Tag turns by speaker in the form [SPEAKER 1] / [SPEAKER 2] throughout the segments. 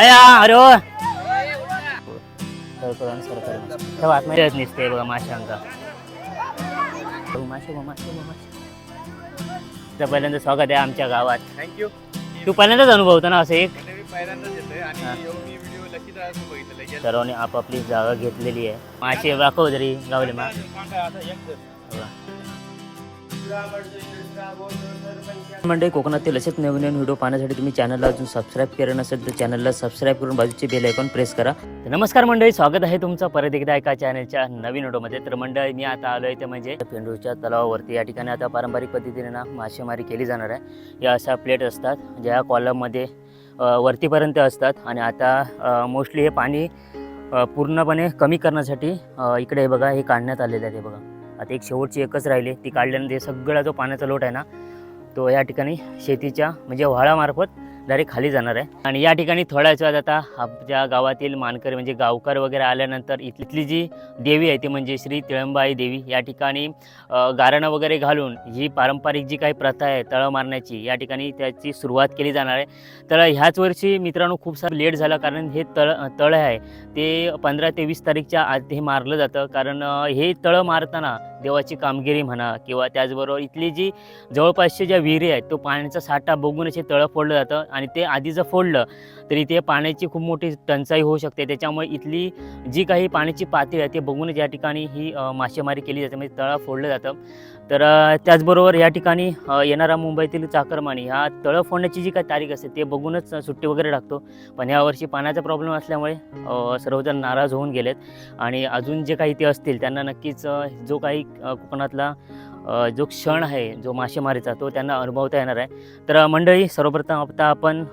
[SPEAKER 1] अया अरे ओ. ठेवा आतमध्ये येत नसते बघा माशांका बघ, मासे बघ, मासे बघ, मासे तर पहिल्यांदा स्वागत आहे आमच्या गावात.
[SPEAKER 2] थँक्यू
[SPEAKER 1] तू पहिल्यांदाच अनुभवतो ना असं एक?
[SPEAKER 2] मी पहिल्यांदाच येतोय आणि. येऊन मी व्हिडिओ लकी ड्रायव्हर बघितलेलं गेलं.
[SPEAKER 1] सर्वांनी आपापली जागा घेतलेली आहे. मासे दाखव जरी गावले मा मंडळी कोकणातील असेच नवीन नवीन व्हिडिओ पाहण्यासाठी तुम्ही चॅनलला अजून सबस्क्राईब केलं नसेल तर चॅनलला सबस्क्राईब करून बाजूचे बेल आयकॉन प्रेस करा. तर नमस्कार मंडळी स्वागत आहे तुमचं परत एकदा एका चॅनलच्या नवीन व्हिडिओमध्ये तर मंडळी मी आता आलो आहे ते म्हणजे पेंडूरच्या तलावावरती. या ठिकाणी आता पारंपरिक पद्धतीने ना मासेमारी केली जाणार आहे. या अशा प्लेट असतात ज्या कॉलममध्ये वरतीपर्यंत असतात. आणि आता मोस्टली हे पाणी पूर्णपणे कमी करण्यासाठी इकडे हे बघा हे काढण्यात आलेलं आहे ते बघा. आता एक शेवटची एकच राहिली ती काढल्यानंतर सगळा जो पाण्याचा लोट आहे ना तो या ठिकाणी शेतीच्या म्हणजे व्हाळामार्फत डायरेक्ट खाली जाणार आहे. आणि या ठिकाणी थोड्याच वेळात आता आपल्या गावातील मानकरी म्हणजे गावकर वगैरे आल्यानंतर इथली जी देवी आहे ती म्हणजे श्री तिळंबाई देवी. या ठिकाणी गारणं वगैरे घालून ही पारंपरिक जी काही प्रथा आहे तळं मारण्याची या ठिकाणी त्याची सुरुवात केली जाणार आहे. तर ह्याच वर्षी मित्रांनो खूप सारं लेट झालं कारण हे तळ तळं आहे ते पंधरा ते वीस तारीखच्या आत हे मारलं जातं. कारण हे तळं मारताना देवाची कामगिरी म्हणा किंवा त्याचबरोबर इथली जी जवळपासची ज्या विहिरी आहेत तो पाण्याचा साठा बघूनच हे तळं फोडलं जातं. आणि ते आधी जर फोडलं तर इथे पाण्याची खूप मोठी टंचाई होऊ शकते. त्याच्यामुळे इथली जी काही पाण्याची पातळी आहे ते बघूनच या ठिकाणी ही मासेमारी केली जाते. म्हणजे तळं फोडलं जातं. तर त्याचबरोबर या ठिकाणी येणारा मुंबईतील चाकरमानी ह्या तळं फोडण्याची जी काही तारीख असते ते बघूनच सुट्टी वगैरे टाकतो पण यावर्षी पाण्याचा प्रॉब्लेम असल्यामुळे सर्वजण नाराज होऊन गेलेत. आणि अजून जे काही ते असतील त्यांना नक्कीच जो काही कोकणातला जो क्षण आहे जो मासेमारीचा तो त्यांना अनुभवता येणार आहे. तर मंडळी सर्वप्रथम आता आपण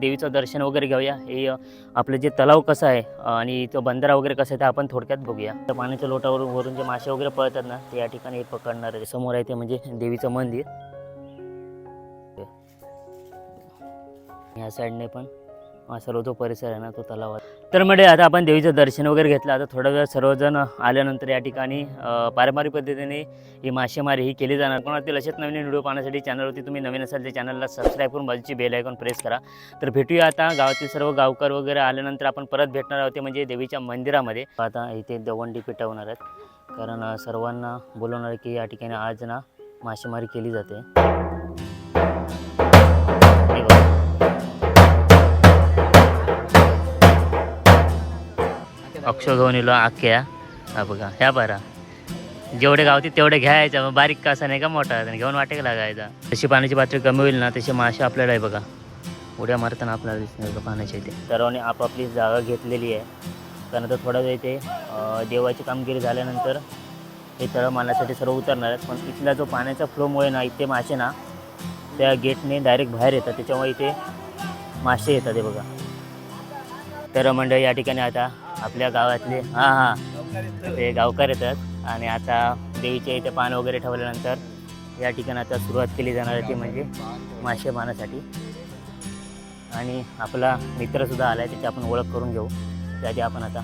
[SPEAKER 1] देवीचं दर्शन वगैरे घेऊया. हे आपलं जे तलाव कसं आहे आणि तो बंदरा वगैरे कसं आहे ते आपण थोडक्यात बघूया. तर पाण्याच्या लोटावरून वरून जे मासे वगैरे पळतात ना ते या ठिकाणी हे पकडणार आहे समोर आहे ते म्हणजे देवीचं मंदिर. ह्या साईडने पण हा सर्व जो परिसर आहे ना तो तलाव आहे तर म्हणजे आता आपण देवीचं दर्शन वगैरे घेतलं. आता थोडा वेळ सर्वजण आल्यानंतर या ठिकाणी पारंपरिक पद्धतीने ही मासेमारी ही केली जाणार. कोणातील असेच नवीन व्हिडिओ पाहण्यासाठी चॅनलवरती तुम्ही नवीन असाल त्या चॅनलला सबस्क्राईब करून बाजूची बेल आयकॉन प्रेस करा. तर भेटूया आता. गावातील सर्व गावकर वगैरे आल्यानंतर आपण परत भेटणार आहोत. ते म्हणजे देवीच्या मंदिरामध्ये. आता इथे दवंडी पेटवणार आहेत. कारण सर्वांना बोलवणार की या ठिकाणी आज ना मासेमारी केली जाते. अक्षय घेऊन येलो आख्या. हा बघा ह्या बरा. जेवढे गावतील तेवढे घ्यायचं मग बारीक कसा नाही का मोठा? आणि घेऊन वाटेक लागायचा. जशी पाण्याची पातळी कमी होईल ना तसे मासे आपल्याला आहे बघा. उड्या मारताना आपल्याला दिसणार का पाण्याच्या इथे. सर्वांनी आपापली जागा घेतलेली आहे. कारण आता थोडा वेळ इथे देवाची कामगिरी झाल्यानंतर हे तळं मारण्यासाठी सर्व उतरणार आहेत. पण इथला जो पाण्याचा फ्लोमुळे ना इथे मासे ना त्या गेटने डायरेक्ट बाहेर येतात. त्याच्यामुळे इथे मासे येतात हे बघा. तर मंडळी या ठिकाणी आता आपल्या गावातले हां हां. ते गावकर येतात. आणि आता देवीच्या इथे पान वगैरे ठेवल्यानंतर या ठिकाणी आता सुरुवात केली जाणार आहे ती म्हणजे मासे पाहण्यासाठी आणि आपला मित्रसुद्धा आला आहे त्याची आपण ओळख करून घेऊ. त्याआधी आपण आता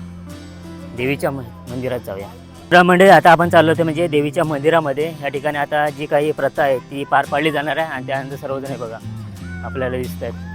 [SPEAKER 1] देवीच्या म मंदिरात जाऊया. तर आता आपण चाललो होते म्हणजे देवीच्या मंदिरामध्ये. या ठिकाणी आता जी काही प्रथा आहे ती पार पाडली जाणार आहे. आणि त्यानंतर सर्वजण बघा आपल्याला दिसत आहेत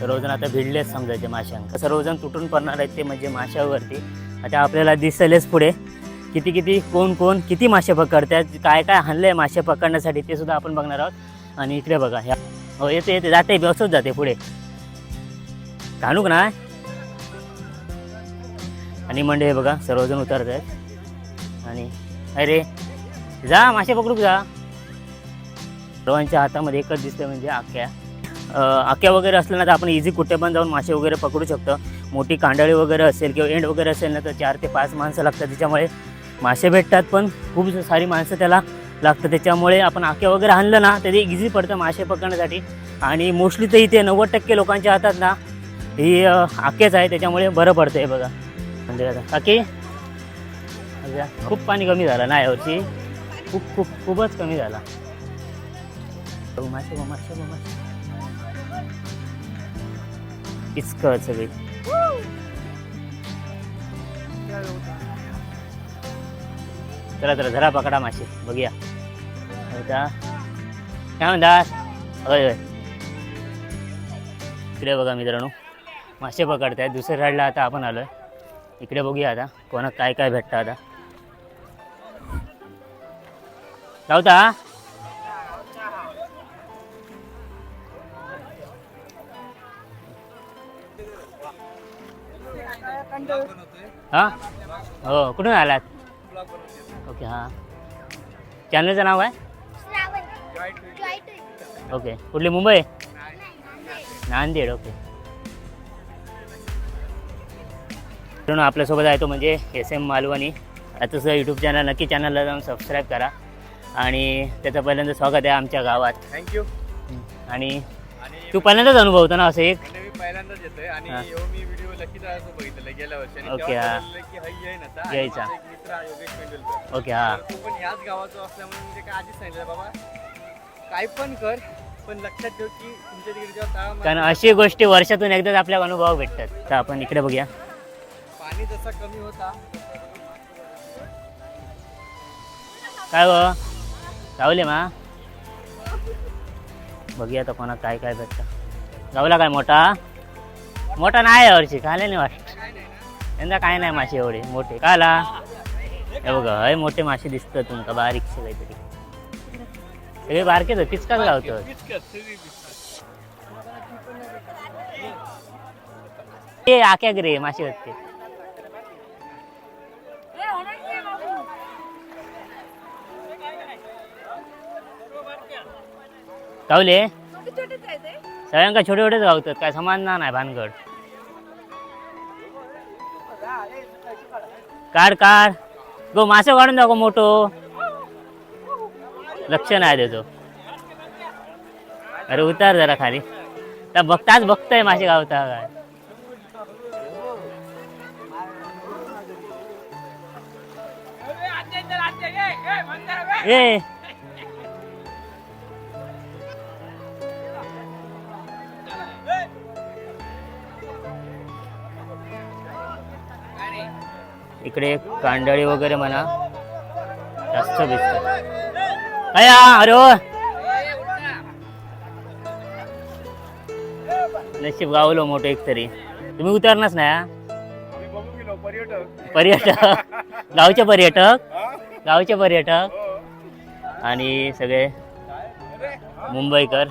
[SPEAKER 1] सर्वजण आता भिडलेच समजायचे माशांक सर्वजण तुटून पडणार आहेत ते म्हणजे माशावरती. आता आपल्याला दिसेलच पुढे. किती किती कोण कोण किती मासे पकडतात काय काय आणलं आहे मासे पकडण्यासाठी ते सुद्धा आपण बघणार आहोत. आणि इकडे बघा ह्या हो येते येते जाते व्यवस्थित जाते पुढे. घाणूक ना? आणि मंडे हे बघा सर्वजण उतरत आहेत. आणि अरे जा मासे पकडूक जा. सर्वांच्या हातामध्ये एकच दिसतं म्हणजे आख्या. आक्या वगैरे असल्या ना तर आपण इझी कुठे पण जाऊन मासे वगैरे पकडू शकतो. मोठी कांडाळी वगैरे असेल किंवा एंड वगैरे असेल ना तर चार ते पाच माणसं लागतात. त्याच्यामुळे मासे भेटतात पण खूप सारी माणसं त्याला लागतं त्याच्यामुळे आपण आक्या वगैरे आणलं ना तर ते इझी पडतं मासे पकडण्यासाठी. आणि मोस्टली तर इथे नव्वद टक्के लोकांच्या हातात ना ही आक्याच आहे. त्याच्यामुळे बरं पडतं आहे बघा. म्हणजे आता काकी म्हणजे खूप पाणी कमी झालं ना यावर्षी खूप खूप खूपच कमी झाला. मासे मासे मासे. इचकट सगळी चला चला धरा पकडा मासे बघूया. काय म्हणतात? होय होय. इकडे बघा मित्रांनो. मासे पकडतायत. दुसऱ्या राईडला आता आपण आलोय. इकडे बघूया आता. कोणाक काय काय भेटतं आता. लावता हा? हो कुठून आलात? ओके हां. चॅनलचं नाव आहे ओके कुठली मुंबई? नांदेड ओके. मित्रांनो आपल्यासोबत आहे तो म्हणजे एस एम मालवणी. याचं यूट्यूब चॅनल नक्की चॅनलला जाऊन सबस्क्राईब करा. आणि त्याचं पहिल्यांदा स्वागत आहे आमच्या गावात.
[SPEAKER 2] थँक्यू
[SPEAKER 1] आणि तू पहिल्यांदाच अनुभव होता ना असं एक?
[SPEAKER 2] पहिल्यांदाच येतोय. आणि
[SPEAKER 1] ओके, हा. यायचा. ओके
[SPEAKER 2] काय पण कर पण लक्षात ठेव की तुमच्या तिकडे जेव्हा
[SPEAKER 1] कारण अशी गोष्टी वर्षातून एकदाच आपल्याला अनुभव भेटतात. तर आपण इकडे बघूया.
[SPEAKER 2] पाणी जसा कमी होता
[SPEAKER 1] काय व गावले मा? बघूया आता कोणा काय काय भेटतं गावला काय मोठा? मोठा नाही यावर्षी खाले नाही वाटत यंदा काय नाही मासे एवढे मोठे. का आला हे बघा हय मोठे मासे दिसतात तुमका बारीकशे काहीतरी. सगळे बारकेच पिचकाच गावतो ते आक्या रे मासे होते गावले सगळ्यांका छोटे छोटेच गावतात काय समान ना नाही भानगड. काढ काढ. गो मासे काढून दाखव मोठो लक्ष नाही देतो अरे उतार जरा खाली. तर बघताच बघताय मासे गावता काय. ए. इकडे कांडळी वगैरे म्हणा जास्त दिसत अया अरे. नशीब गावलो मोठं एक तरी. तुम्ही उतरणारच हा?
[SPEAKER 2] गेलो पर्यटक.
[SPEAKER 1] पर्यटक. गावचे पर्यटक? गावचे पर्यटक.
[SPEAKER 2] हो.
[SPEAKER 1] आणि सगळे मुंबईकर.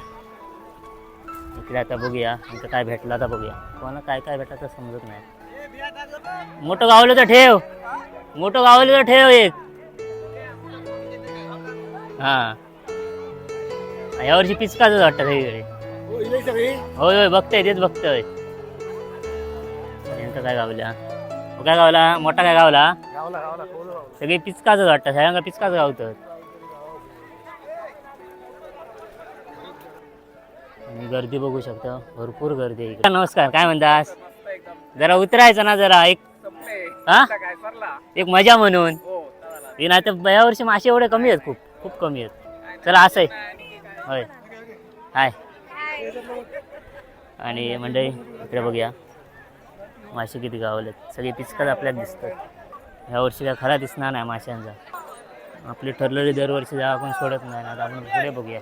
[SPEAKER 1] इकडे आता बघूया आमचं काय भेटलं आता बघूया. कोणा काय काय भेटलं समजत नाही. मोठं गावलं तर ठेव. मोठं गावलं तर ठेव एक. हा. यावर्षी पिचकाच वाटतं सगळीकडे. होय होय बघतोय तेच बघतोय. यांचं काय गावल्या हो, काय गावला? मोठा काय गावला? सगळे पिचकाच वाटतं. सगळ्यांना पिचकाच गावतात आणि गर्दी बघू शकता. भरपूर गर्दी आहे नमस्कार काय म्हणतास? जरा उतरायचं ना जरा एक
[SPEAKER 2] संपले.
[SPEAKER 1] हा?
[SPEAKER 2] आता काय सरला?
[SPEAKER 1] एक मजा म्हणून.
[SPEAKER 2] हो
[SPEAKER 1] तर यावर्षी मासे एवढे कमी आहेत खूप खूप कमी आहेत. चला असं आहे होय. हाय. आणि मंडळी इकडे बघूया. मासे किती गावलेत. सगळे पिचकाच आपल्याला दिसतात. ह्या वर्षी काय खरा दिसणार नाही माशांचा. आपली ठरलेली दरवर्षी जा आपण सोडत नाही. ना आता आपण पुढे बघूया.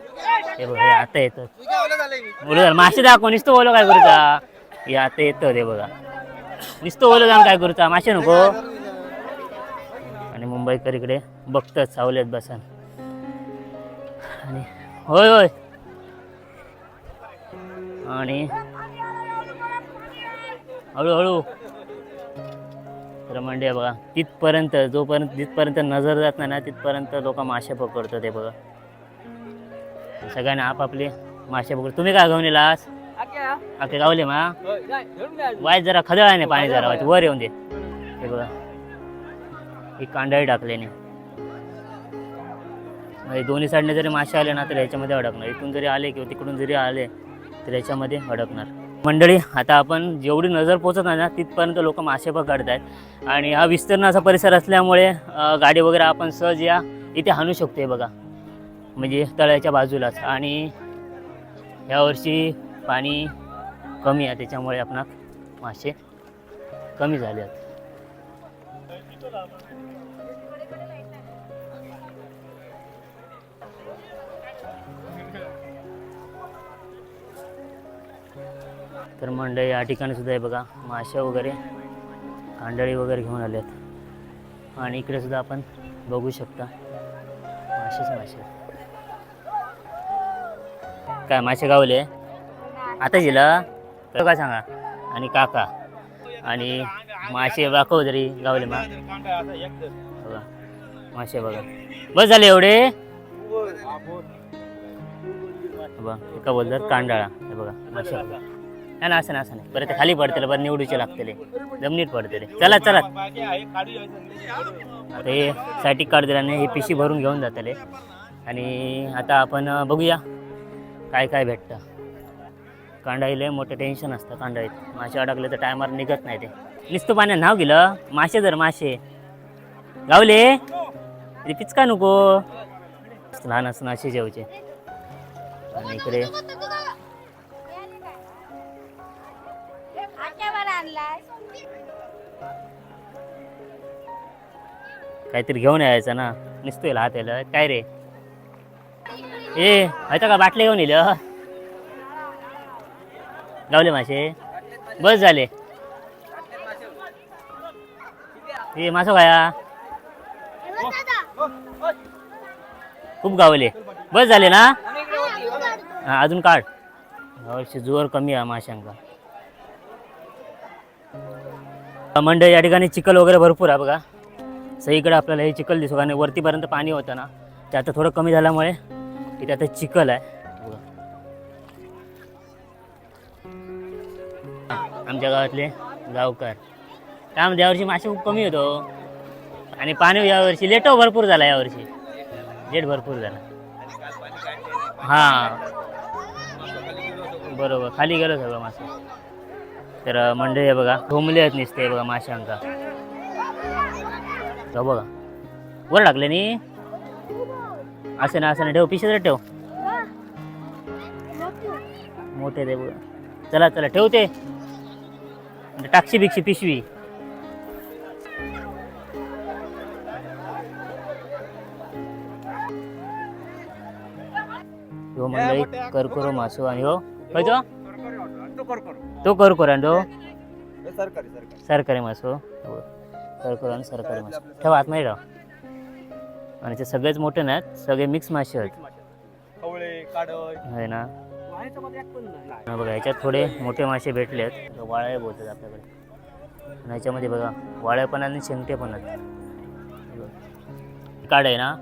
[SPEAKER 1] हे बघा हे आता येतं. बोलू झालं मासे दाखव नुसतं बोलो काय करूचा हे आता येतं ते बघा. नुसतं बोलू जाऊन काय करूचा? मासे नको. आणि मुंबईकर इकडे बघतात सावलेत बसन. आणि होय होय. आणि हळूहळू. तर म्हणजे बघा तिथपर्यंत जोपर्यंत तिथपर्यंत नजर जात नाही ना तिथपर्यंत लोक मासे पकडतात ते बघा. सगळ्यांनी आपापले मासे पकड तुम्ही काय घेऊन येलास? आखे गावले मा? वाईट जरा खदळ आहे ना पाणी जरा वर येऊन दे. हे बघा. ही कांडाळी टाकल्याने म्हणजे दोन्ही साईडने जरी मासे आले ना तर ह्याच्यामध्ये अडकणार. इथून जरी आले किंवा तिकडून जरी आले तर ह्याच्यामध्ये अडकणार. मंडळी आता आपण जेवढी नजर पोचत आहे ना तिथपर्यंत लोक मासे पकडत आहेत आणि हा विस्तीर्ण असा परिसर असल्यामुळे गाडी वगैरे आपण सहज या इथे हाणू शकतो हे बघा. म्हणजे तळ्याच्या बाजूलाच. आणि यावर्षी पाणी कमी आहे त्याच्यामुळे आपण मासे कमी झाले आहेत तर मंडळी या ठिकाणी सुद्धा आहे बघा मासे वगैरे कांडळी वगैरे घेऊन आले आहेत आणि इकडे सुद्धा आपण बघू शकता मासेच मासे. काय मासे गावले? आता दिलं तर काय सांगा? आणि काका? आणि मासे दाखव जरी गावले मा. मासे बघा. बस झाले एवढे? बघा एका बोलतात कांडाळा. हे बघा मासे बघा. नाही ना असं नाही असं नाही. बरं खाली पडतेले बरं निवडूचे लागतेले. जमिनीत पडतेले. चला चला. आता हे साठी काढ दिल्याने हे पिशी भरून घेऊन जातले. आणि आता आपण बघूया काय काय भेटतं. कांडाईले मोठं टेन्शन असतं कांडाईत. मासे अडकले तर टायमावर निघत नाही ते. नुसतं पाण्यात नाव गेलं? मासे जर मासे. गावले? ते पिचका नको? लहान असं असे जेवचे आणि इकडे काहीतरी घेऊन यायचं ना. नुसतं हात यायला. काय रे? ए आता का बाटले घेऊन येईल गावले मासे. बस झाले. हे मासो खाया. खूप गावले. बस झाले ना? अजून काढ. यावर्षी जोर कमी आहे माशांका मंडळ या ठिकाणी चिखल वगैरे भरपूर आहे बघा. सगळीकडे आपल्याला हे चिखल दिसू कारण वरतीपर्यंत पाणी होतं ना. ते आता थोडं कमी झाल्यामुळे इथे आता चिखल आहे. आमच्या गावातले गावकर. त्यामध्ये यावर्षी मासे खूप कमी होतो आणि पाणी यावर्षी लेटो भरपूर झाला यावर्षी लेट भरपूर झाला. हां. बरोबर. खाली गेलो सगळं मासे. तर मंडळी आहे बघा ठोंबले आहेत नुसते बघा माशांका जाऊ बघा. वर टाकले नी? असं ना असं ना ठेव पिशे ठेव. मोठे ते बघा. चला चला ठेवते. टाकशी बिक्षी पिशवी. हो मंडळी करकुरो मासो आणि हो. तो? तो करकुरो आणि तो?
[SPEAKER 2] सरकारी
[SPEAKER 1] मासो हो. करकुरो आणि सरकारी मासो. ठेवा आतमध्ये ठेवा. आणि ते सगळेच मोठे नाहीत सगळे मिक्स मासे आहेत. ना? हा बघा याच्यात थोडे मोठे मासे भेटले आहेत वाळ्या बोलतात आपल्याकडे. आणि याच्यामध्ये बघा वाळ्या पण आणि शेंगटे पण आहेत. हे काढ आहे ना?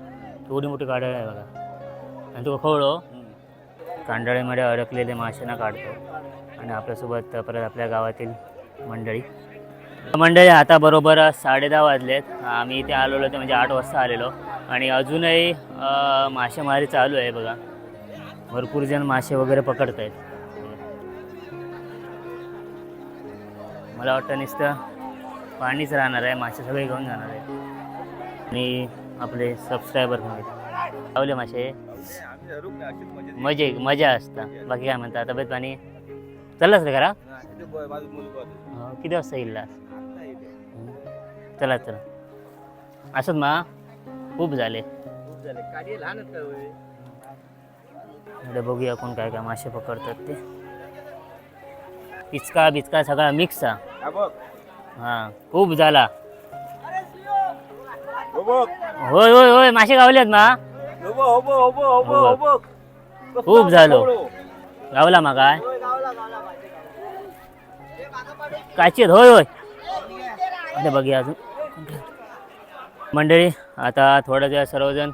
[SPEAKER 1] थोडी मोठी काढ आहे बघा. आणि तो खवळो. कांडाळीमध्ये अडकलेले माशांना काढतो. आणि आपल्यासोबत परत आपल्या गावातील मंडळी. मंडळी आता बरोबर साडे दहा वाजलेत. आम्ही इथे आलेलो ते म्हणजे आठ वाजता आलेलो. आणि अजूनही मासेमारी चालू आहे बघा. भरपूर जण मासे वगैरे पकडत आहेत मला वाटतं नुसतं पाणीच राहणार आहे मासे सगळे घेऊन जाणार आहे आणि आपले सबस्क्रायबर पण लावले मासे. मजे मजा असतं. बाकी काय म्हणता तब्येत पाणी? चाललंच रे करा हो, किती वाजता येईल चला चला. असत मा खूप झाले.
[SPEAKER 2] खूप लहानच
[SPEAKER 1] इकडे बघूया कोण काय काय मासे पकडतात ते. पिचका बिचका सगळा मिक्स
[SPEAKER 2] हा
[SPEAKER 1] हा खूप झाला.
[SPEAKER 2] हो
[SPEAKER 1] होय होय होय मासे गावलेत ना? खूप झालो. गावला मा काय?
[SPEAKER 2] होय, गावला, गावला पाहिजे.
[SPEAKER 1] काची होय होय. बघूया अजून. मंडळी आता थोड्या वेळ सर्वजण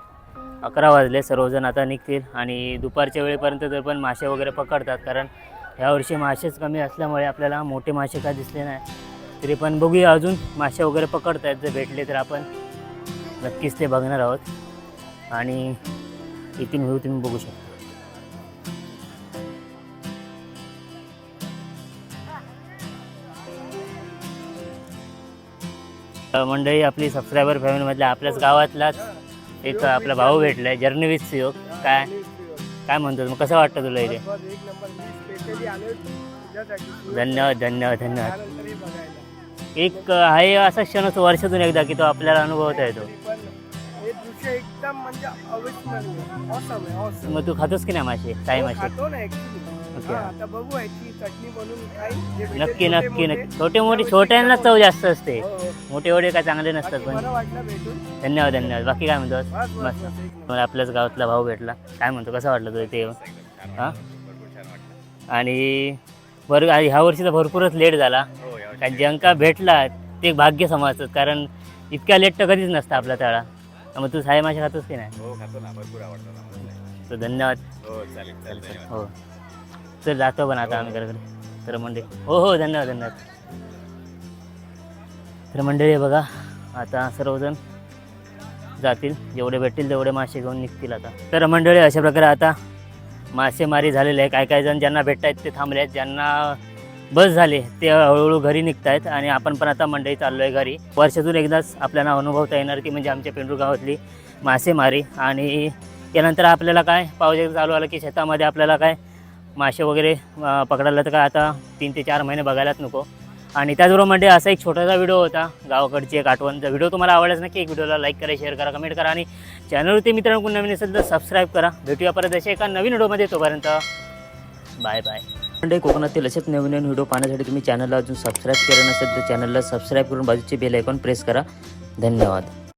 [SPEAKER 1] अकरा वाजले सर्वजण आता निघतील आणि दुपारच्या वेळेपर्यंत जर पण मासे वगैरे पकडतात कारण यावर्षी मासेच कमी असल्यामुळे आपल्याला मोठे मासे का दिसले नाही. तरी पण बघूया अजून मासे वगैरे पकडत आहेत जर भेटले तर आपण नक्कीच ते बघणार आहोत. आणि इथून व्ह्यू तुम्ही बघू शकता. मंडळी आपली सबस्क्रायबर फॅमिलीमधल्या आपल्याच गावातलाच एक आपला भाऊ भेटलाय जर्नी विथ सिओ काय? काय म्हणतो मग कसं वाटतं तुला इथे? धन्यवाद धन्यवाद धन्यवाद. एक आहे असा क्षण असतो वर्षातून एकदा की तो आपल्याला अनुभवता येतो. मग तू खातोस की नाही मासे? काही मासे?
[SPEAKER 2] खातो ना ऍक्च्युली
[SPEAKER 1] Okay.
[SPEAKER 2] आता बघू याची चटणी बनवून काय जे भेटेल
[SPEAKER 1] नक्की
[SPEAKER 2] छोटे
[SPEAKER 1] नक्की
[SPEAKER 2] मोठे.
[SPEAKER 1] नक्की. छोटे मोठे छोट्यांना चव जास्त असते.
[SPEAKER 2] हो, हो.
[SPEAKER 1] मोठे एवढे काय चांगले नसतात
[SPEAKER 2] बाकी
[SPEAKER 1] पण.
[SPEAKER 2] बरं वाटलं भेटून.
[SPEAKER 1] धन्यवाद धन्यवाद. बाकी काय
[SPEAKER 2] बस बस
[SPEAKER 1] मस्त.
[SPEAKER 2] बस एक नंबर.
[SPEAKER 1] मला आपल्याच गावातला भाऊ भेटला. काय म्हणतो? कसं वाटलं तुला ते हां? आणि बरं आ- ह्या वर्षी तर भरपूरच लेट झाला. कारण ज्यांका भेटला ते एक भाग्य समजतात. कारण इतक्या लेट तर कधीच नसतं आपल्या तळा. मग तू साई मासे खातोस की नाही?
[SPEAKER 3] हो खातो ना. भरपूर आवडतो ना
[SPEAKER 1] तर धन्यवाद.
[SPEAKER 3] हो चालेल.
[SPEAKER 1] हो. तर जातो पण आता आम्ही घराकडे. तर मंडळी हो हो धन्यवाद धन्यवाद. तर मंडळी बघा आता सर्वजण जातील. जेवढे भेटतील तेवढे मासे घेऊन निघतील आता. तर मंडळी अशा प्रकारे आता मासेमारी झालेले आहे. काय काय जण ज्यांना भेटतायत ते थांबले आहेत. ज्यांना बस झाले ते हळूहळू घरी निघतायत. आणि आपण पण आता मंडळी चाललो आहे घरी. वर्षातून एकदाच आपल्याला अनुभवता येणार की म्हणजे आमच्या पेंडूर गावातली मासेमारी. आणि त्यानंतर आपल्याला काय? पाऊस एकदा चालू आला की शेतामध्ये आपल्याला काय? मासे वगैरे पकडायला तर काय आता तीन ते चार महिने बघायलाच नको. आणि त्याचबरोबर म्हणजे असा एक छोटासा व्हिडिओ होता गावाकडची एक आठवण तर व्हिडिओ तुम्हाला आवडलाच नक्की एक व्हिडिओला लाईक करा शेअर करा कमेंट करा आणि चॅनलवरती मित्रांनो कोण नवीन असेल तर सबस्क्राईब करा. भेटूया परत अशा एका नवीन व्हिडिओमध्ये तोपर्यंत बाय बाय म्हणजे कोकणातील असेच नवीन नवीन व्हिडिओ पाहण्यासाठी तुम्ही चॅनलला अजून सबस्क्राईब केलं नसेल तर चॅनलला सबस्क्राईब करून बाजूचे बेल आयकॉन प्रेस करा. धन्यवाद.